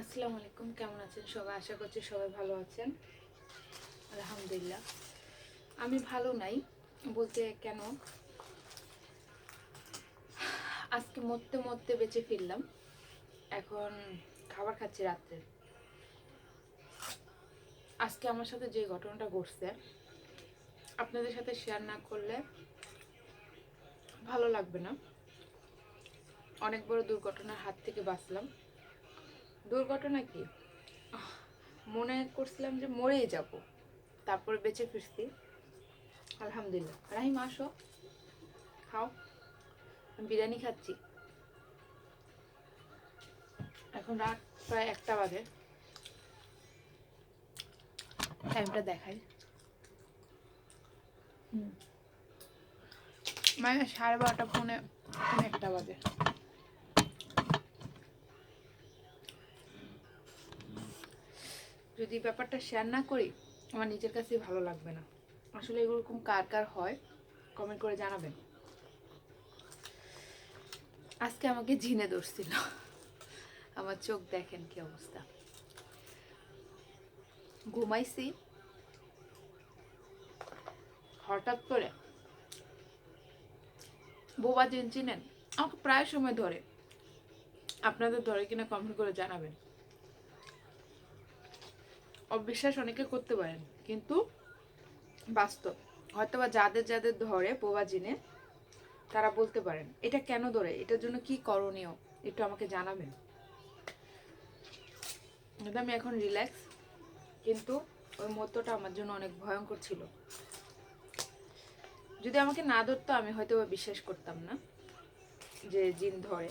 আসসালামু আলাইকুম, কেমন আছেন সবাই? আশা করছি সবাই ভালো আছেন। আলহামদুলিল্লাহ। আমি ভালো নাই, বলতে কেন? আজকে মরতে মরতে বেঁচে ফিরলাম। এখন খাবার খাচ্ছি রাত্রে। আজকে আমার সাথে যে ঘটনাটা ঘটছে, আপনাদের সাথে শেয়ার না করলে ভালো লাগবে না। অনেক বড় দুর্ঘটনার হাত থেকে বাঁচলাম। দুর্ঘটনা কি? মনে করছিলাম যে মরেই যাব। তারপরে বেঁচে ফিরছি। আলহামদুলিল্লাহ। রাহিম, আসো। খাও। আমি বিরিয়ানি খাচ্ছি। এখন রাত প্রায় একটা বাজে। টাইমটা দেখাই। মানে সাড়ে বারোটা ফোনে একটা বাজে। যদি ব্যাপারটা শেয়ার না করি, আমার নিজের কাছেই ভালো লাগবে না। আসলে এরকম কার কার হয় কমেন্ট করে জানাবেন। আজকে আমাকে ঝিনে ধরছিল। আমার চোখ দেখেন কি অবস্থা। ঘুমাইছি। হঠাৎ করে বোবা জিন চিনেন, আমাকে প্রায় সময় ধরে। আপনাদের ধরে কিনা কমেন্ট করে জানাবেন। অবিশ্বাস অনেকে করতে পারেন। কিন্তু বাস্তব। হয়তো বা যাদের যাদের ধরে বোবা জিনে, তারা বলতে পারেন, এটা কেন ধরে? এটার জন্য কি করণীয়? একটু আমাকে জানাবেন। আমি এখন রিল্যাক্স কিন্তু ওই মুহূর্তটা আমার জন্য অনেক ভয়ঙ্কর ছিল। যদি আমাকে না ধরতো, আমি হয়তো বা বিশ্বাস করতাম না যে জিন ধরে।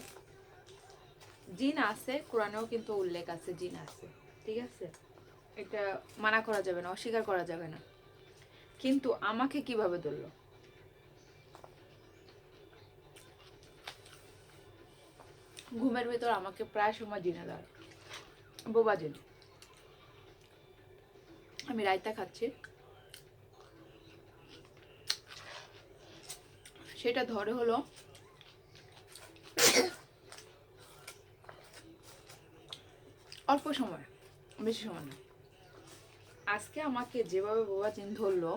জিন আছে, কোরআনেও কিন্তু উল্লেখ আছে, জিন আছে। ঠিক আছে? এটা মানা করা যাবে না, অস্বীকার করা যাবে না। কিন্তু আমাকে কীভাবে ধরলো? ঘুমের ভেতর আমাকে প্রায় সময় জিনে দেয় বোবা জিন। আমি রায়তা খাচ্ছি। সেটা ধরে হলো অল্প সময়, বেশি সময় না। আজকে আমাকে যেভাবে বোবা চিন ধরলো,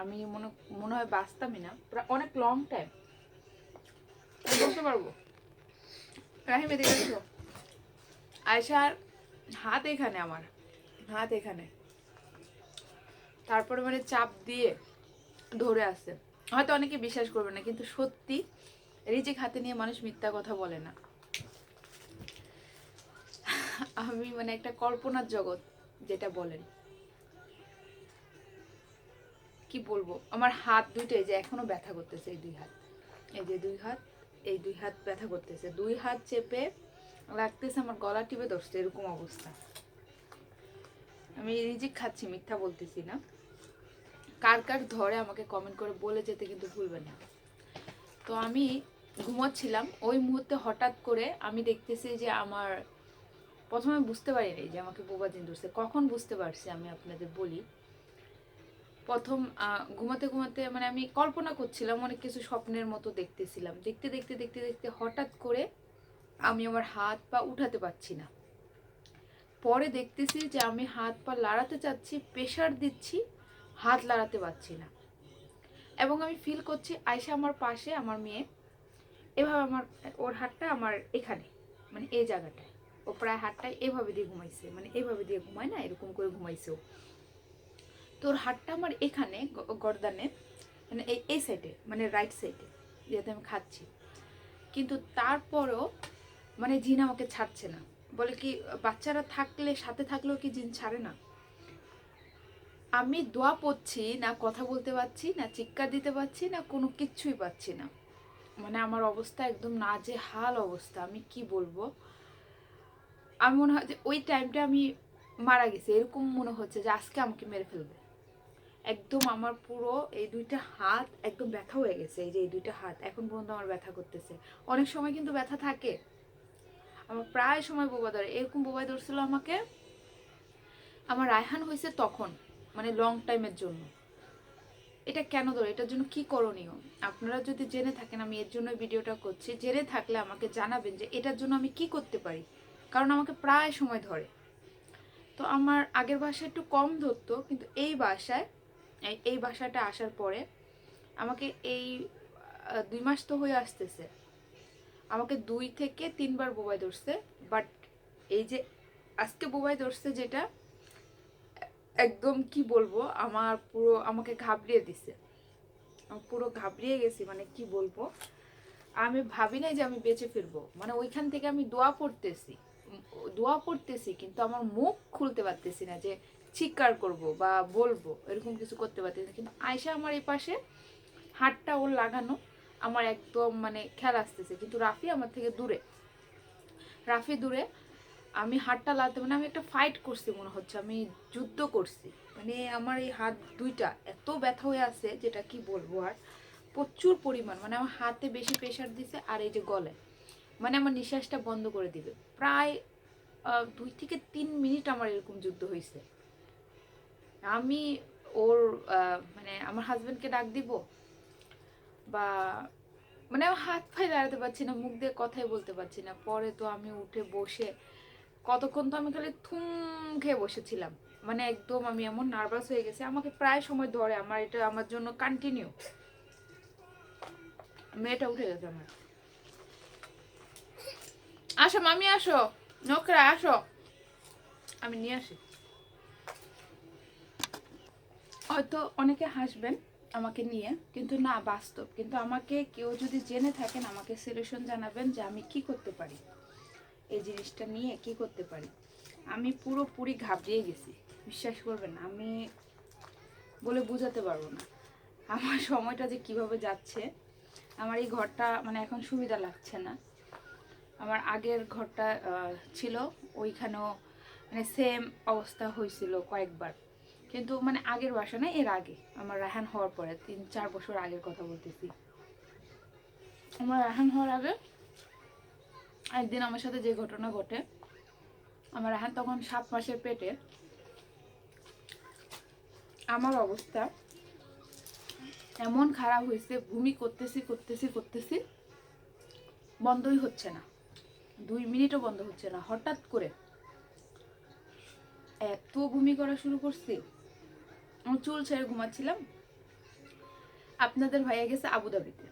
আমি মনে মনে হয় বাঁচতামই না। অনেক লং টাইম বলতে পারব? রাহিম এদিকে আয়সার হাত এখানে আমার, হাত এখানে। তারপরে মানে চাপ দিয়ে ধরে আসছে হয়তো অনেকে বিশ্বাস করবে না, কিন্তু সত্যি রিজিক হাতে নিয়ে মানুষ মিথ্যা কথা বলে না। আমি মানে একটা কল্পনার জগৎ, যেটা বলেন। কি বলব? আমার হাত দুইটাই যে এখনও ব্যথা করতেছে এই দুই হাত। এই যে দুই হাত, এই দুই হাত ব্যথা করতেছে। দুই হাত চেপে লাগতেছে আমার গলা টিপে ধরছে, এরকম অবস্থা। আমি রিজিক খাচ্ছি, মিথ্যা বলতেছি না। কার কার ধরে আমাকে কমেন্ট করে বলে যেতে কিন্তু ভুলবেন না। তো আমি ঘুমোচ্ছিলাম। ওই মুহূর্তে হঠাৎ করে আমি দেখতেছি যে আমার, প্রথমে বুঝতে পারিনি যে আমাকে বোবা দিন ধরছে। কখন বুঝতে পারছি আমি আপনাদের বলি। প্রথম ঘুমাতে ঘুমাতে মানে আমি কল্পনা করছিলাম, অনেক কিছু স্বপ্নের মতো দেখতেছিলাম। দেখতে দেখতে দেখতে দেখতে হঠাৎ করে আমি আমার হাত পা উঠাতে পারছি না। পরে দেখতেছি যে আমি হাত পা লাড়াতে চাচ্ছি প্রেশার দিচ্ছি, হাত লাড়াতে পারছি না। এবং আমি ফিল করছি আয়সা আমার পাশে, আমার মেয়ে। এভাবে আমার, ওর হাতটা আমার এখানে মানে এই জায়গাটায়। ও প্রায় হাতটা এভাবে দিয়ে ঘুমাইছে মানে এভাবে দিয়ে ঘুমায় না, এরকম করে ঘুমাইছে ও। তোর হাতটা আমার এখানে গর্দানে মানে এই এই সাইডে মানে রাইট সাইডে যেতে আমি খাচ্ছি। কিন্তু তারপরও মানে জিন আমাকে ছাড়ছে না। বলে কি, বাচ্চারা থাকলে, সাথে থাকলেও কি জিন ছাড়ে না? আমি দোয়া পড়ছি, না কথা বলতে পারছি, না চিৎকার দিতে পারছি, না কোনো কিচ্ছুই পাচ্ছি না। মানে আমার অবস্থা একদম না যে হাল অবস্থা, আমি কি বলব? আমি মনে হয় যে ওই টাইমটা আমি মারা গেছি, এরকম মনে হচ্ছে যে আজকে আমাকে মেরে ফেলবে। একদম আমার পুরো এই দুইটা হাত একদম ব্যথা হয়ে গেছে, এই যে এই দুইটা হাত। এখন পর্যন্ত আমার ব্যথা করতেছে। অনেক সময় কিন্তু ব্যথা থাকে। আমার প্রায় সময় বোবা ধরে। এরকম বোবাই ধরছিল আমাকে। আমার রায়হান হয়েছে তখন মানে লং টাইমের জন্য। এটা কেন ধরে? এটার জন্য কি করণীয়? আপনারা যদি জেনে থাকেন, আমি এর জন্য ভিডিওটা করছি। জেনে থাকলে আমাকে জানাবেন যে এটার জন্য আমি কি করতে পারি। কারণ আমাকে প্রায় সময় ধরে। তো আমার আগের বাসায় একটু কম ধরতো, কিন্তু এই বাসায় এই- বাসাটা আসার পরে আমাকে এই দুই মাস তো হয়ে আসতেছে। আমাকে দুই থেকে তিনবার বোবাই ধরছে বাট এই যে আজকে বোবাই ধরছে যেটা, একদম কি বলব, আমার পুরো, আমাকে ঘাবড়িয়ে দিছে। পুরো ঘাবড়িয়ে গেছি মানে কি বলব, আমি ভাবি নাই যে আমি বেঁচে ফিরবো। মানে ওইখান থেকে আমি দোয়া পড়তেছি দোয়া পড়তেছি, কিন্তু আমার মুখ খুলতে পারতেছি না যে চিৎকার করব বা বলব, এরকম কিছু করতে পারতেছি না। কিন্তু আয়সা আমার এই পাশে, হাতটা ওর লাগানো, আমার একদম মানে খেয়াল আসতেছে। কিন্তু রাফি আমার থেকে দূরে। রাফি দূরে, আমি হাতটা লাগাতে মানে আমি একটা ফাইট করছি মনে হচ্ছে, আমি যুদ্ধ করছি। মানে আমার এই হাত দুইটা এত ব্যথা হয়ে আছে, যেটা কি বলব আর? প্রচুর পরিমাণ মানে আমার হাতে বেশি প্রেশার দিছে আর এই যে গলে। মানে আমার নিঃশ্বাসটা বন্ধ করে দিবে। প্রায় দুই থেকে তিন মিনিট আমার এরকম যুদ্ধ হয়েছে আমি ওর মানে আমার হাজবেন্ডকে ডাক দিব বা মানে আমার হাত পায়ে দাঁড়াতে পারছি না, মুখ দিয়ে কথাই বলতে পারছি না। পরে তো আমি উঠে বসে, কতক্ষণ তো আমি খালি থুম খেয়ে বসেছিলাম। মানে একদম আমি এমন নার্ভাস হয়ে গেছি, আমাকে প্রায় সময় ধরে, আমার এটা আমার জন্য কন্টিনিউ মেয়েটা উঠে গেছে আমার। আসো মামি, আসো। নোকরা আসো। আমি নিয়ে আসি। হয়তো অনেকে হাসবেন আমাকে নিয়ে, কিন্তু না, বাস্তব। কিন্তু আমাকে কেউ যদি জেনে থাকেন, আমাকে সলিউশন জানাবেন যে আমি কি করতে পারি। এই জিনিসটা নিয়ে কি করতে পারি। আমি পুরোপুরি ঘাবড়িয়ে গেছি। বিশ্বাস করবেন, আমি বলে বোঝাতে পারব না। আমার সময়টা যে কীভাবে যাচ্ছে, আমার এই ঘরটা মানে এখন সুবিধা লাগছে না। আমার আগের ঘরটা ছিল, ওইখানেও মানে সেম অবস্থা হয়েছিল কয়েকবার। কিন্তু মানে আগের বাসা না, এর আগে। আমার রাহান হওয়ার পরে, তিন, চার বছর আগের কথা বলতেছি। আমার রাহান হওয়ার আগে একদিন আমার সাথে যে ঘটনা ঘটে, আমার রাহান তখন সাত মাসের পেটে। আমার অবস্থা এমন খারাপ হয়েছে ভূমি করতেছি করতেছি করতেছি, বন্ধই হচ্ছে না। দুই মিনিটও বন্ধ হচ্ছে না। হঠাৎ করে এত ভূমি করা শুরু করছি। চুল ছেড়ে ঘুমাচ্ছিলাম। আপনাদের ভাইয়া গেছে আবুধাবিতে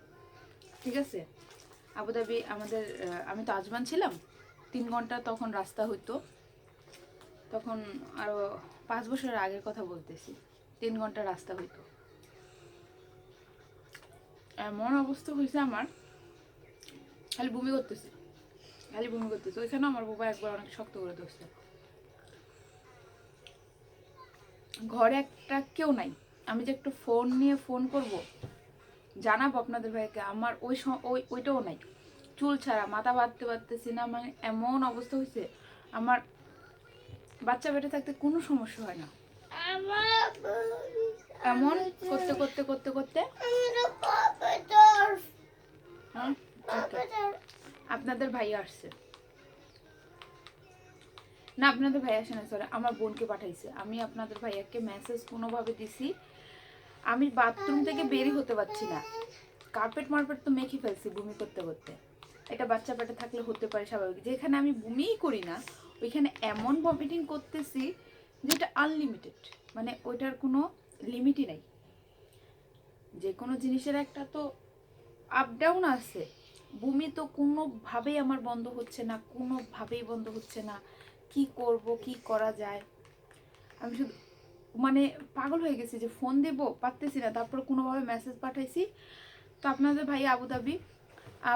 ঠিক আছে? আবুধাবি আমাদের আমি তো আজমান ছিলাম। তিন ঘণ্টা তখন রাস্তা হইতো। তখন আরও পাঁচ বছরের আগের কথা বলতেছি। তিন ঘণ্টা রাস্তা হইতো। এমন অবস্থা হয়েছে আমার। খালি বমি করতেছে। খালি বমি করতেছে। ওইখানে আমার বাবা একবার অনেক শক্ত করে ধরছে। ঘরে একটা কেউ নাই। আমি যে একটু ফোন নিয়ে ফোন করব, জানাব আপনাদের ভাইকে, আমার ওই ওই, ওইটাও নাই। চুল ছাড়া, মাথা বাঁধতে পারতেছি না মানে এমন অবস্থা হয়েছে আমার বাচ্চা বেটে থাকতে কোনো সমস্যা হয় না। এমন করতে করতে করতে করতে। হ্যাঁ. আপনাদের ভাই আসছে। না, আপনাদের ভাই আসে না সরি আমার বোনকে পাঠাইছে। আমি আপনাদের ভাইয়াকে মেসেজ কোনোভাবে দিছি। আমি বাথরুম থেকে বেরই হতে পারছি না। কার্পেট মার্পেট তো মেখে ফেলছি বমি করতে করতে। এটা বাচ্চা পেটে থাকলে হতে পারে স্বাভাবিক। যেখানে আমি বমিই করি না, ওইখানে এমন ভমিটিং করতেছি যেটা আনলিমিটেড মানে ওইটার কোনো লিমিটই নাই। যে কোনো জিনিসের একটা তো আপ ডাউন আছে। বমি তো কোনোভাবেই আমার বন্ধ হচ্ছে না, কোনোভাবেই বন্ধ হচ্ছে না। কি করব, কি করা যায়? আমি শুধু মানে পাগল হয়ে গেছি যে ফোন দেবো, পারতেছি না। তারপর কোনোভাবে মেসেজ পাঠাইছি। তো আপনাদের ভাই আবুধাবি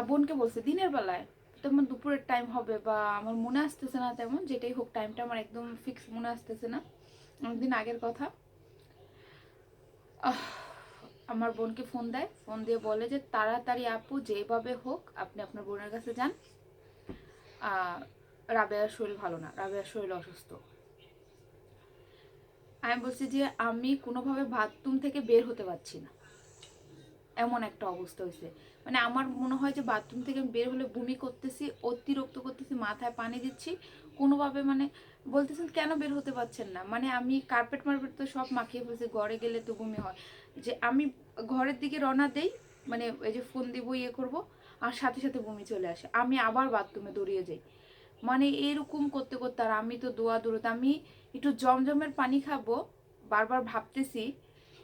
বোনকে বলছে, দিনের বেলায় তেমন দুপুরের টাইম হবে বা আমার মনে আসতেছে না তেমন, যেটাই হোক টাইমটা আমার একদম ফিক্স মনে আসতেছে না। অনেকদিন আগের কথা। আমার বোনকে ফোন দেয়। ফোন দিয়ে বলে যে, তাড়াতাড়ি আপু, যেভাবে হোক আপনি আপনার বোনের কাছে যান। রাবেয়ার শরীর ভালো না, রাবেয়ার শরীর অসুস্থ। আমি বলছি যে আমি কোনোভাবে বাথরুম থেকে বের হতে পারছি না। এমন একটা অবস্থা হয়েছে। মানে আমার মনে হয় যে বাথরুম থেকে বের হলে বমি করতেছি, অতিরিক্ত করতেছি, মাথায় পানি দিচ্ছি, কোনোভাবে মানে বলতেছেন কেন বের হতে পারছেন না? মানে আমি কার্পেট মার্পেট তো সব মাখিয়ে ফেলছি, ঘরে গেলে তো বমি হয়। যে আমি ঘরের দিকে রওনা দেই মানে এই যে ফোন দিব ইয়ে করব, আর সাথে সাথে বমি চলে আসে। আমি আবার বাথরুমে দৌড়িয়ে যাই। মানে এরকম করতে করতে আর আমি তো দোয়া দূরত আমি একটু জমজমের পানি খাব, বারবার ভাবতেছি,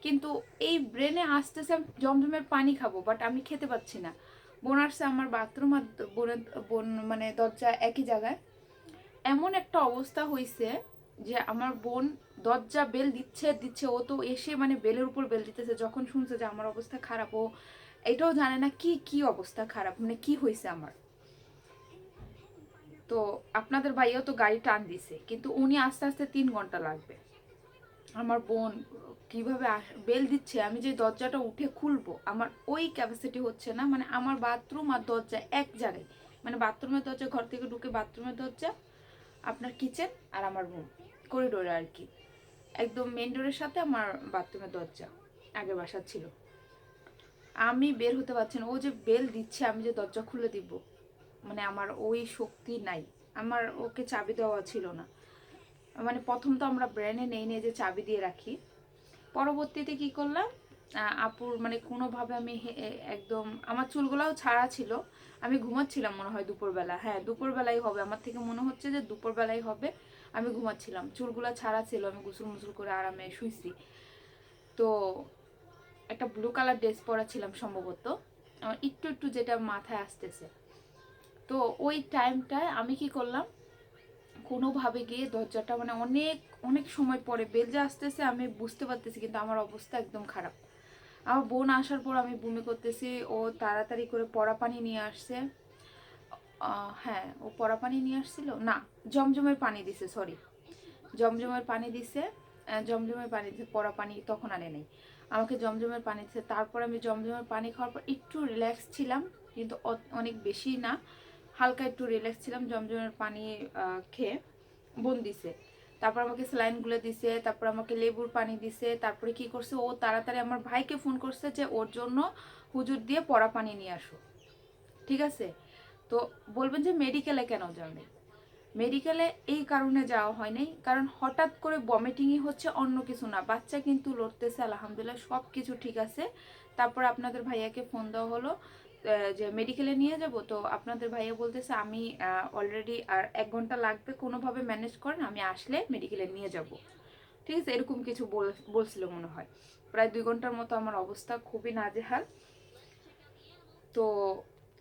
কিন্তু এই ব্রেনে আসতেছে আমি জমজমের পানি খাব বাট আমি খেতে পাচ্ছি না। বোন আসছে আমার বাথরুম আর বোনের, বোন মানে দরজা একই জায়গায়। এমন একটা অবস্থা হয়েছে যে আমার বোন দরজা বেল দিচ্ছে দিচ্ছে, ও তো এসে মানে বেলের উপর বেল দিতেছে, যখন শুনছে যে আমার অবস্থা খারাপ, ও এটাও জানে না কি কি অবস্থা খারাপ মানে কি হয়েছে আমার। তো আপনাদের ভাইও তো গাড়ি টান দিছে, কিন্তু উনি আস্তে আস্তে তিন ঘণ্টা লাগবে। আমার বোন কীভাবে বেল দিচ্ছে, আমি যে দরজাটা উঠে খুলবো, আমার ওই ক্যাপাসিটি হচ্ছে না মানে আমার বাথরুম আর দরজা এক জায়গায়। মানে বাথরুমের দরজা, ঘর থেকে ঢুকে বাথরুমের দরজা, আপনার কিচেন আর আমার রুম করিডোরে আর কি। একদম মেন ডোরের সাথে আমার বাথরুমের দরজা, আগের বাসা ছিল। আমি বের হতে পারছি না, ও যে বেল দিচ্ছে, আমি যে দরজা খুলে দিব মানে আমার ওই শক্তি নাই। আমার ওকে চাবি দেওয়া ছিল না। মানে প্রথম তো আমরা ব্রেনে নেই নিয়ে যে চাবি দিয়ে রাখি। পরবর্তীতে কি করলাম? আপুর মানে কোনোভাবে আমি একদম আমার চুলগুলাও ছাড়া ছিল। আমি ঘুমাচ্ছিলাম মনে হয় দুপুরবেলা। হ্যাঁ দুপুরবেলাই হবে। আমার থেকে মনে হচ্ছে যে দুপুরবেলাই হবে। আমি ঘুমাচ্ছিলাম। চুলগুলা ছাড়া ছিল। আমি গুসুল মুসুল করে আরামে শুইছি। তো একটা ব্লু কালার ড্রেস পরা ছিলাম সম্ভবত। আমার একটু একটু যেটা মাথায় আসতেছে। তো ওই টাইমটায় আমি কি করলাম? কোনোভাবে গিয়ে দরজাটা মানে অনেক অনেক সময় পরে বেল যে আসতেছে, আমি বুঝতে পারতেছি কিন্তু আমার অবস্থা একদম খারাপ। আমার বোন আসার পর আমি বমি করতেছি, ও তাড়াতাড়ি করে পড়া পানি নিয়ে আসছে। হ্যাঁ ও পড়া পানি নিয়ে আসছিল? না, জমজমের পানি দিছে সরি জমজমের পানি দিছে জমজমের পানি দিছে, পড়া পানি তখন আনে নেই। আমাকে জমজমের পানি দিছে, তারপর আমি জমজমের পানি খাওয়ার পর একটু রিল্যাক্স ছিলাম, কিন্তু অনেক বেশি না। হালকা একটু রিল্যাক্স ছিলাম, জমজমের পানি খেয়ে বোন দিছে। তারপর আমাকে স্যালাইনগুলো দিছে, তারপর আমাকে লেবুর পানি দিছে, তারপরে কি করছে, ও তাড়াতাড়ি আমার ভাইকে ফোন করছে যে ওর জন্য হুজুর দিয়ে পড়া পানি নিয়ে আসো। ঠিক আছে? তো বলবেন যে মেডিকেলে কেন যাবে মেডিকেলে এই কারণে যাওয়া হয় নাই, কারণ হঠাৎ করে বমিটিংই হচ্ছে অন্য কিছু না। বাচ্চা কিন্তু লড়তেছে, আলহামদুলিল্লাহ সব কিছু ঠিক আছে। তারপর আপনাদের ভাইয়াকে ফোন দেওয়া হলো যে মেডিকেলে নিয়ে যাব, তো আপনাদের ভাইয়া বলতেছে আমি অলরেডি আর এক ঘণ্টা লাগবে, কোনোভাবে ম্যানেজ করেন, আমি আসলে মেডিকেলে নিয়ে যাব। ঠিক আছে? এরকম কিছু বল- বলছিল মনে হয়। প্রায় দুই ঘণ্টার মতো আমার অবস্থা খুবই নাজেহাল। তো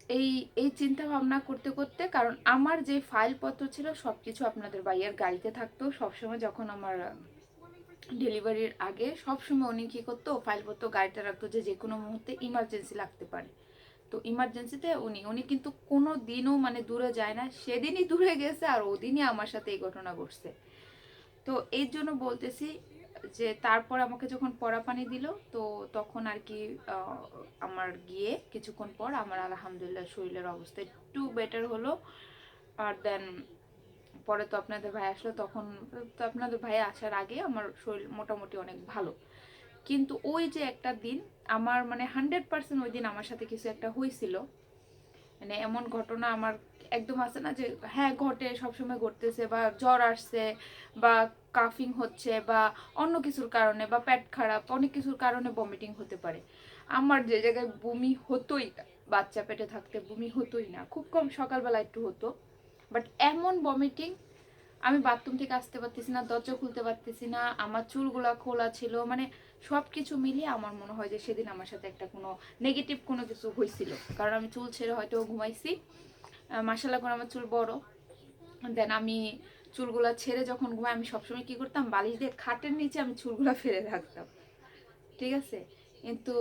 এই এই চিন্তা ভাবনা করতে করতে, কারণ আমার যে ফাইলপত্র ছিল সব কিছু আপনাদের ভাইয়ার গাড়িতে থাকতো। সবসময় যখন আমার ডেলিভারির আগে, সবসময় উনি কী করতো ফাইলপত্র গাড়িতে রাখতো যে যে কোনো মুহূর্তে ইমার্জেন্সি লাগতে পারে। তো ইমার্জেন্সিতে উনি উনি কিন্তু কোনো দিনও মানে দূরে যায় না। সেদিনই দূরে গেছে আর ওদিনই আমার সাথে এই ঘটনা ঘটছে। তো এই জন্য বলতেছি যে তারপর আমাকে যখন পড়া পানি দিল, তো তখন আর কি আমার গিয়ে কিছুক্ষণ পর আমার আলহামদুলিল্লাহ শরীরের অবস্থা একটু বেটার হলো। আর দেন পরে তো আপনাদের ভাই আসলো, তখন তো আপনাদের ভাই আসার আগে আমার শরীর মোটামুটি অনেক ভালো। কিন্তু ওই যে একটা দিন, আমার মানে হান্ড্রেড পার্সেন্ট ওই দিন আমার সাথে কিছু একটা হয়েছিল মানে এমন ঘটনা আমার একদম আছে না যে হ্যাঁ ঘটে, সবসময় ঘটতেছে বা জ্বর আসছে বা কাফিং হচ্ছে বা অন্য কিছুর কারণে বা পেট খারাপ, অনেক কিছুর কারণে ভমিটিং হতে পারে। আমার যে জায়গায় বমি হতোই বাচ্চা পেটে থাকতে বমি হতোই না, খুব কম সকালবেলা একটু হতো। বাট এমন ভমিটিং আমি বাথরুম থেকে আসতে পারতেছি না, দরজা খুলতে পারতেছি না, আমার চুলগুলা খোলা ছিল মানে সব কিছু মিলিয়ে আমার মনে হয় যে সেদিন আমার সাথে একটা কোনো নেগেটিভ কোনো কিছু হয়েছিল। কারণ আমি চুল ছেড়ে হয়তো ঘুমাইছি। মাসালা করে আমার চুল বড়। দেন আমি চুলগুলো ছেড়ে যখন ঘুমাই, আমি সবসময় কি করতাম? বালিশ দিয়ে খাটের নিচে আমি চুলগুলো ফেলে রাখতাম। ঠিক আছে? কিন্তু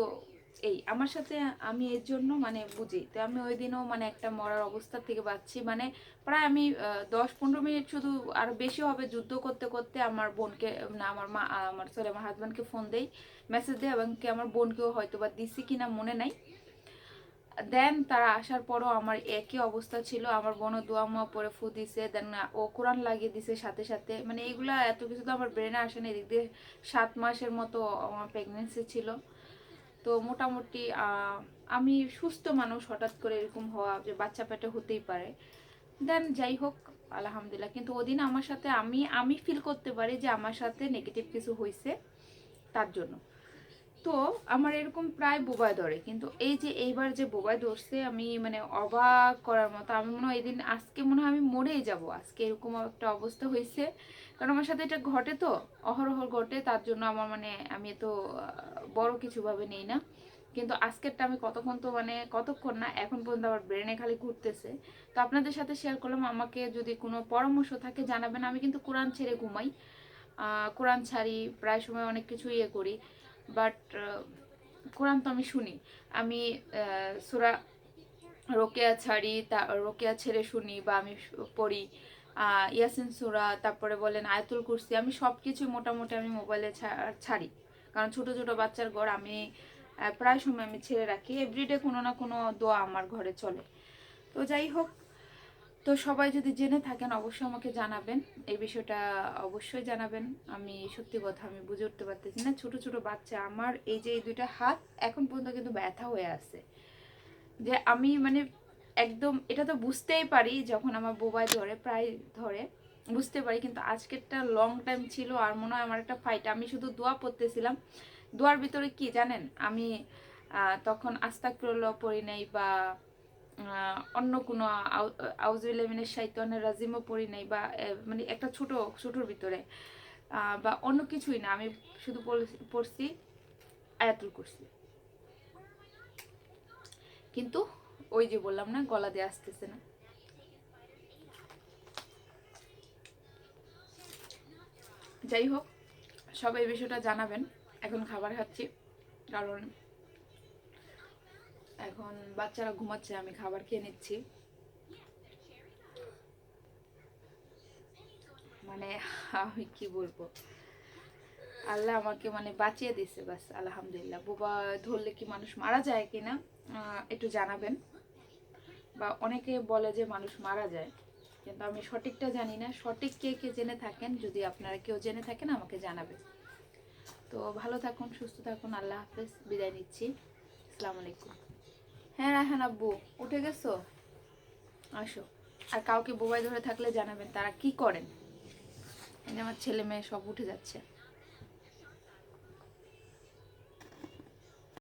এই, আমার সাথে আমি এর জন্য মানে বুঝি। তো আমি ওই দিনও মানে একটা মরার অবস্থা থেকে বাঁচছি। মানে প্রায় আমি দশ পনেরো মিনিট শুধু আরও বেশি হবে যুদ্ধ করতে করতে আমার বোনকে, না, আমার মা আমার সরি আমার হাজব্যান্ডকে ফোন দেই মেসেজ দেয় এবং কি আমার বোনকেও হয়তো বা দিছি কিনা মনে নাই। দেন তারা আসার পরও আমার একই অবস্থা ছিল। আমার বোনও দোয়া মুয়া পরে ফু দিছে। দেন ও কোরআন লাগিয়ে দিছে সাথে সাথে। মানে এগুলা এত কিছু তো আমার ব্রেনে আসে না। এদিক দিয়ে সাত মাসের মতো আমার প্রেগনেন্সি ছিল। তো মোটামুটি আমি সুস্থ মানুষ হঠাৎ করে এরকম হওয়া যে বাচ্চা পেটে হতেই পারে। দেন যাই হোক, আলহামদুলিল্লাহ। কিন্তু ওদিন আমার সাথে আমি আমি ফিল করতে পারি যে আমার সাথে নেগেটিভ কিছু হয়েছে তার জন্য। তো আমার এরকম প্রায় বোবায় ধরে। কিন্তু এই যে এইবার যে বোবায় ধরছে, আমি মানে অবাক করার মতো। আমি মনে হয় এদিন আজকে মনে হয় আমি মরেই যাব। আজকে এরকম একটা অবস্থা হয়েছে। কারণ আমার সাথে এটা ঘটে তো, অহরহ ঘটে। তার জন্য আমার মানে আমি তো বড় কিছু ভাবে নেই না। কিন্তু আজকেরটা আমি কতক্ষণ তো মানে কতক্ষণ না, এখন পর্যন্ত আমার ব্রেনে খালি ঘুরতেছে। তো আপনাদের সাথে শেয়ার করলাম, আমাকে যদি কোনো পরামর্শ থাকে জানাবেন। আমি কিন্তু কোরআন ছেড়ে ঘুমাই। কোরআন ছাড়ি, প্রায় সময় অনেক কিছু ইয়ে করি। বাট কোরআন তো আমি শুনি। আমি সুরা রোকেয়া ছাড়ি, তা, রোকেয়া ছেড়ে শুনি বা আমি পড়ি। ইয়াসিন সুরা, তারপরে বলেন আয়তুল কুরসি, আমি সব কিছু মোটামুটি আমি মোবাইলে ছাড়ি। কারণ ছোট ছোট বাচ্চার ঘর আমি প্রায় সময় আমি ছেড়ে রাখি। এভরিডে কোনো না কোনো দোয়া আমার ঘরে চলে। তো যাই হোক তো সবাই যদি জেনে থাকেন, অবশ্যই আমাকে জানাবেন। এই বিষয়টা অবশ্যই জানাবেন। আমি সত্যি কথা, আমি বুঝে উঠতে পারতেছি না। ছোট ছোট বাচ্চা আমার, এই যে এই দুইটা হাত, এখন পর্যন্ত কিন্তু ব্যথা হয়ে আছে। যে আমি মানে একদম, এটা তো বুঝতেই পারি যখন আমার বোবায় ধরে, প্রায় ধরে, বুঝতে পারি। কিন্তু আজকেরটা লং টাইম ছিল আর মনে হয় আমার একটা ফাইট আমি শুধু দোয়া পড়তেছিলাম। দোয়ার ভিতরে কি জানেন? আমি তখন আস্তাকফিরুল্লাহ পড়ি নাই বা অন্য কোনো আউজুলেমিনের সাহিত্যনের রাজিমও পড়ি নাই বা মানে একটা ছোট, ছোটোর ভিতরে। বা অন্য কিছুই না, আমি শুধু পড়ছি আয়াতুল করছি কিন্তু ওই যে বললাম না, গলা দিয়ে আসতেছে না। যাই হোক, সবাই বিষয়টা জানাবেন। এখন খাবার খাচ্ছি, কারণ এখন বাচ্চারা ঘুমাচ্ছে, আমি খাবার খেয়ে নিচ্ছি। মানে আমি কি বলব? আল্লাহ আমাকে মানে বাঁচিয়ে দিছে বাস, আলহামদুলিল্লাহ। বোবা ধরলে কি মানুষ মারা যায় কিনা একটু জানাবেন। বা অনেকে বলে যে মানুষ মারা যায়, কিন্তু আমি সঠিকটা জানি না। সঠিক কে কে জেনে থাকেন, যদি আপনারা কেউ জেনে থাকেন, আমাকে জানাবেন। তো ভালো থাকুন, সুস্থ থাকুন, আল্লাহ হাফেজ, বিদায় নিচ্ছি। আসসালামু আলাইকুম। হ্যাঁ রাহান আব্বু, উঠে গেছো? আসো। আর কাউকে বোবাই ধরে থাকলে জানাবেন তারা কি করেন। আমার ছেলে মেয়ে সব উঠে যাচ্ছে।